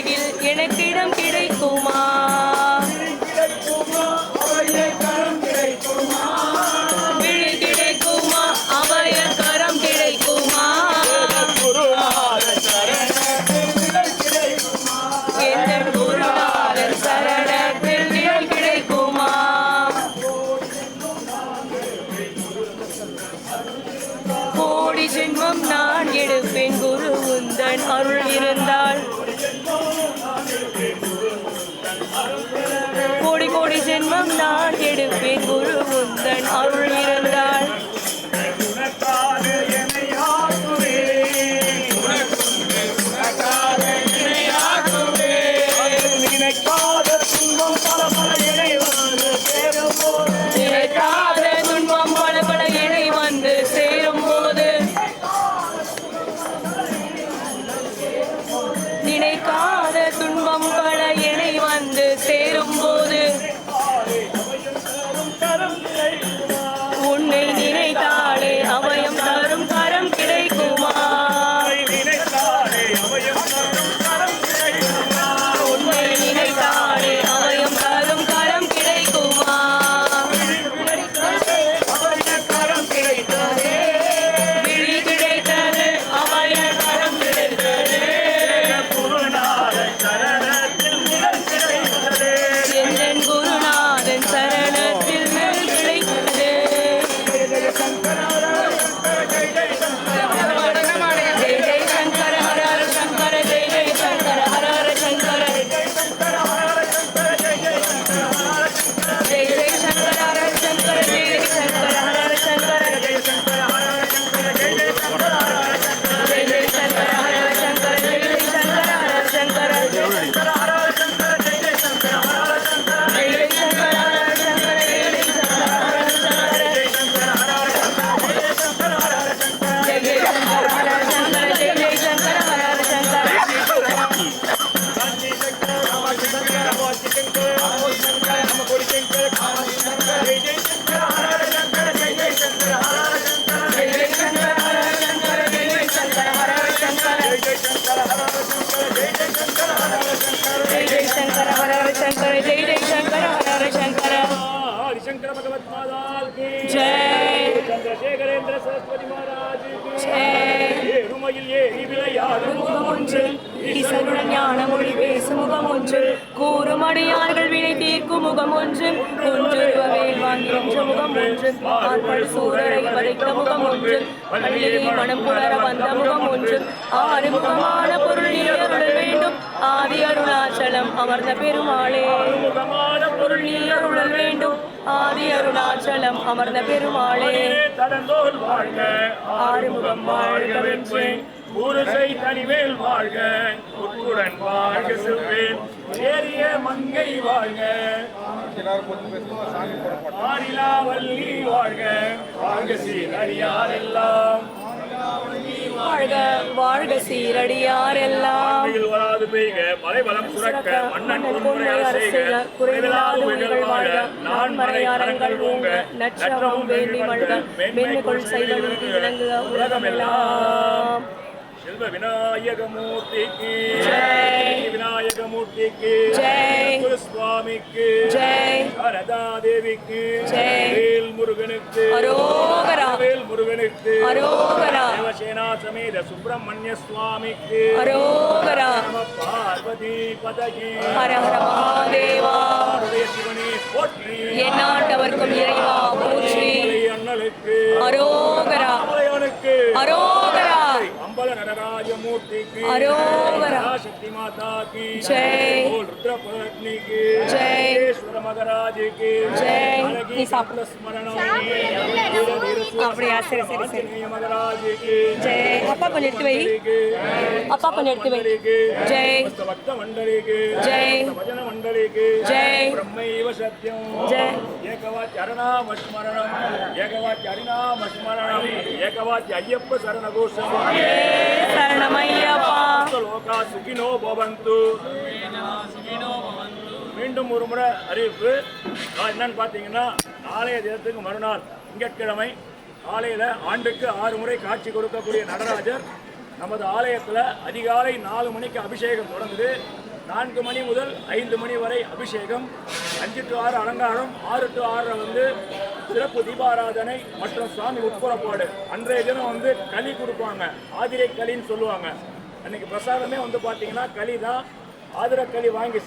உலகில் எனக்கிடம் கிடை நான் எடுப்பேன் குரு எருமையில் ஏறி விளையாடும் முகம் ஒன்று ஈசனுடன் ஞான மொழி பேசும் முகம் ஒன்று கூறும் அடையார்கள் வினை தீர்க்கும் முகம் ஒன்று ஒன்று மனம் புலர வந்த முகம் ஒன்று ஆறு முகமான பொருள் வேண்டும். ஆதி அருளால் அமர்ந்த பெருமாளே. பொருள் நீ அருளல் வேண்டும். ஆதி அருணாச்சலம் அமர்ந்த பெருமாளே. தடந்தோல் வாழ்க ஆறுமுகம் வாழ்க வென்றே. ஊருசை தனிவேல் வாழ்க. உட்புடன் வாழ்க செல்வேன். ஏறிய மங்கை வாழ்க. ஆரிலா வள்ளி வாழ்க. வாழ்க சீர் அடியாரெல்லாம் வாழ்க வாழ்க சீரடியார் எல்லாம் வராது பெய்க மலை வளம் சுரக்க மன்னன் குறைவில்லாத உயிர்கள் வாழ்க. நான் மறையாரங்கள் ஓங்க. நற்றமும் வேண்டி மல்க மேன்மைக்குள் செய்த நீதி விளங்குக. உலகமெல்லாம். செல்வ விநாயகமூர்த்திக்கு. ஜெய். விநாயகமூர்த்திக்கு. ஜெய். சுவாமிக்கு ஜெய். சாரதா தேவிக்கு. வேல் முருகனுக்கு. வேல் முருகனுக்கு. தேவசேனா சமேத சுப்பிரமணிய சுவாமிக்கு பார்வதி பதகி சிவனே போற்றி எந்நாட்டவர்க்கும் இறைவா போற்றி அண்ணலுக்கு அரோகரா அரோகரா அம்பல நடராஜ மூர்த்திக்கு அரோகரா. शक्ति माता की जय। रुद्र पत्नी की। जय। महाराज की। जय। स्मरण महाराज की। जय। अपा अपा जय। भक्त की। जय। भजन की। जय। ब्रह्मैव सत्यम जय। एकवाचरणाम स्मरणम। स्मरणम। अय्यप्प शरण गोस्वामी சரணமையப்பா. லோகா சுகினோ பவந்து. மீண்டும் ஒரு முறை அறிவிப்பு. என்னன்னு பார்த்தீங்கன்னா நாளைய தினத்துக்கு மறுநாள் திங்கட்கிழமை காலையில் ஆண்டுக்கு ஆறு முறை காட்சி கொடுக்கக்கூடிய நடராஜர் நமது ஆலயத்தில் அதிகாலை நாலு மணிக்கு அபிஷேகம் தொடங்குது. நான்கு மணி முதல் ஐந்து மணி வரை அபிஷேகம். அஞ்சு டு ஆறு அலங்காரம் ஆறு டு ஆறு வந்து சிறப்பு தீபாராதனை மற்றும் சுவாமி உட்புறப்பாடு. அன்றைய தினம் வந்து களி கொடுப்பாங்க. ஆதிரை களின்னு சொல்லுவாங்க. அன்னைக்கு பிரசாதமே வந்து பார்த்தீங்கன்னா களி தான் ஆதிரக்களி களி வாங்கி சாப்பிட்டு